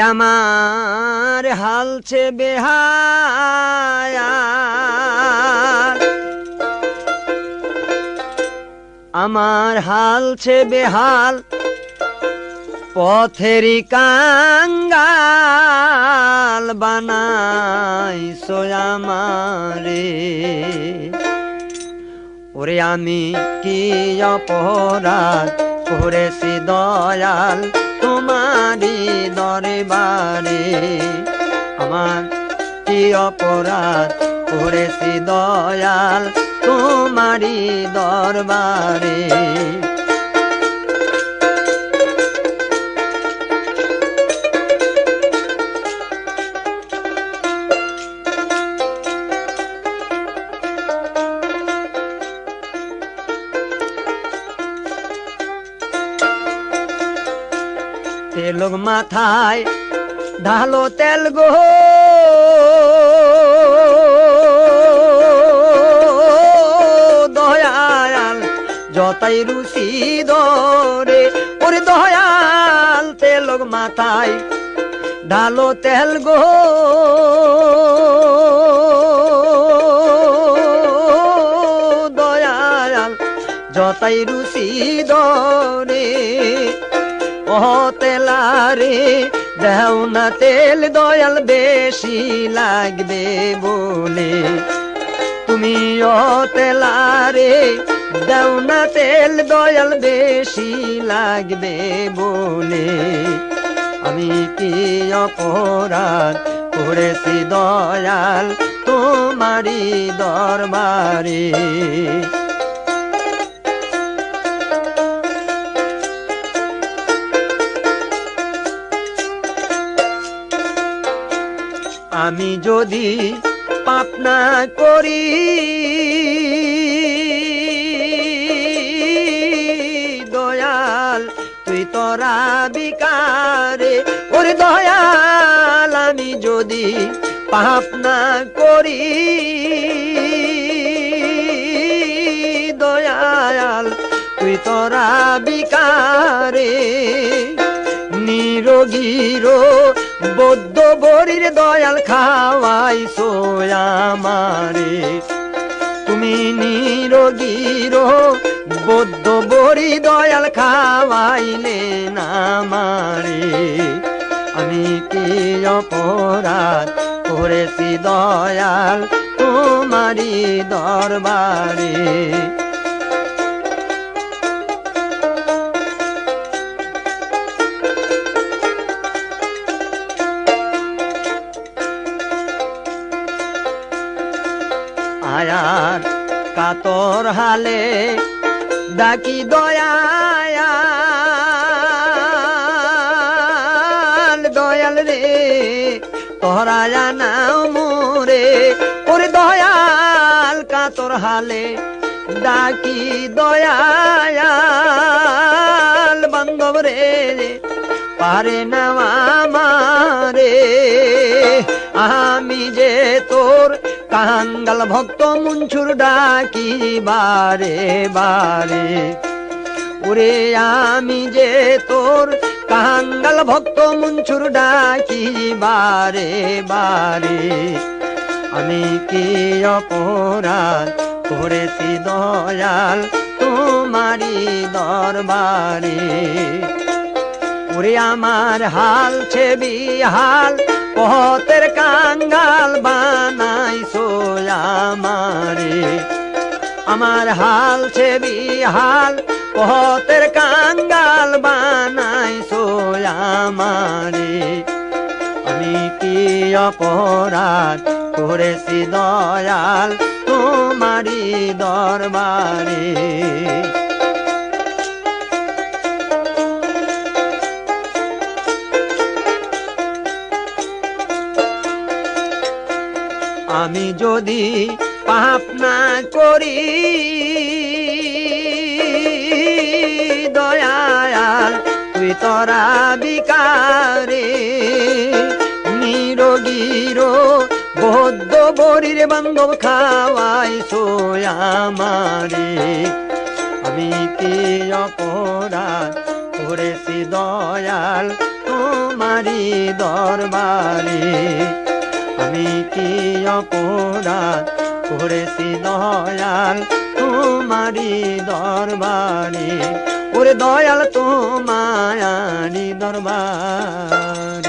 আমার হালছে বেহায়া। আমার হালছে বেহাল পথেরি কাঙ্গাল বানাই সোয়ামারে ওরে আমি কি অপরাধ করেছি দয়াল তোমারি দরবারে। আমার কি অপরাধ করেছি দয়াল তোমারি দরবারে? তেলগ মাথায় ঢালো তেল গো। দয়াল, যতাই রুচি দরে ওরে দয়াল তেলগ মাথায় ঢালো তেল গো। দয়াল, যতাই রুচি দরে তেলারে দেও না তেল, দয়াল বেশি লাগবে বলে। তুমি ও তেলারে দেও না তেল, দয়াল বেশি লাগবে বলে। আমি কি অপরাধ করেছি দয়াল তোমারি দরবারে? আমি যদি পাপ না করি, দয়াল, তুই তোরা বিকারে, ওরে দয়াল, আমি যদি পাপ না করি, দয়াল, তুই তোরা বিকারে নিরোগীরো বৌদ্ধ বরির দয়াল খাওয়াই আমারে। তুমি নিরোগীরো বৌদ্ধ বরি দয়াল খাওয়াইলে না মারে আমি কি অপরাধ করেছি দয়াল তোমারি দরবারে? আয়ার কাতর হালে ডাকি দয়াল দয়াল রে তোরা জানাও মোরে। ওরে দয়াল কাতর হালে ডাকি দয়াল বান্ধব রে, পারে না আমারে। আমি যে তোর কাঙ্গাল ভক্ত মুঞ্ছুর ডাকি বারে বারে। ওরে আমি যে তোর কাঙ্গাল ভক্ত মুঞ্ছুর ডাকি বারে বারে। আমি কি অপরাধ করেছি দয়াল তোমারি দরবারে? ওরে আমার হাল ছেবি হাল পথের কাঙ্গাল বানাই আমারে। আমার হাল ছেবি হাল পথের কাঙ্গাল বানাই আমারে। আমি কি অপরাধ করেছি দয়াল তোমারি দরবারে? আমি যদি পাপ না করি দয়াল তুই তোরা বিকারে, নিরোগীর বৌদ্ধ বরির বান্ধব খাওয়াই আমারে। আমি কি অপরাধ করেছি দয়াল তোমারি দরবারে? আমি কি অপরাধ করেছি দয়াল তোমারি দরবারে। ওরে দয়াল তোমায়ারি দরবার।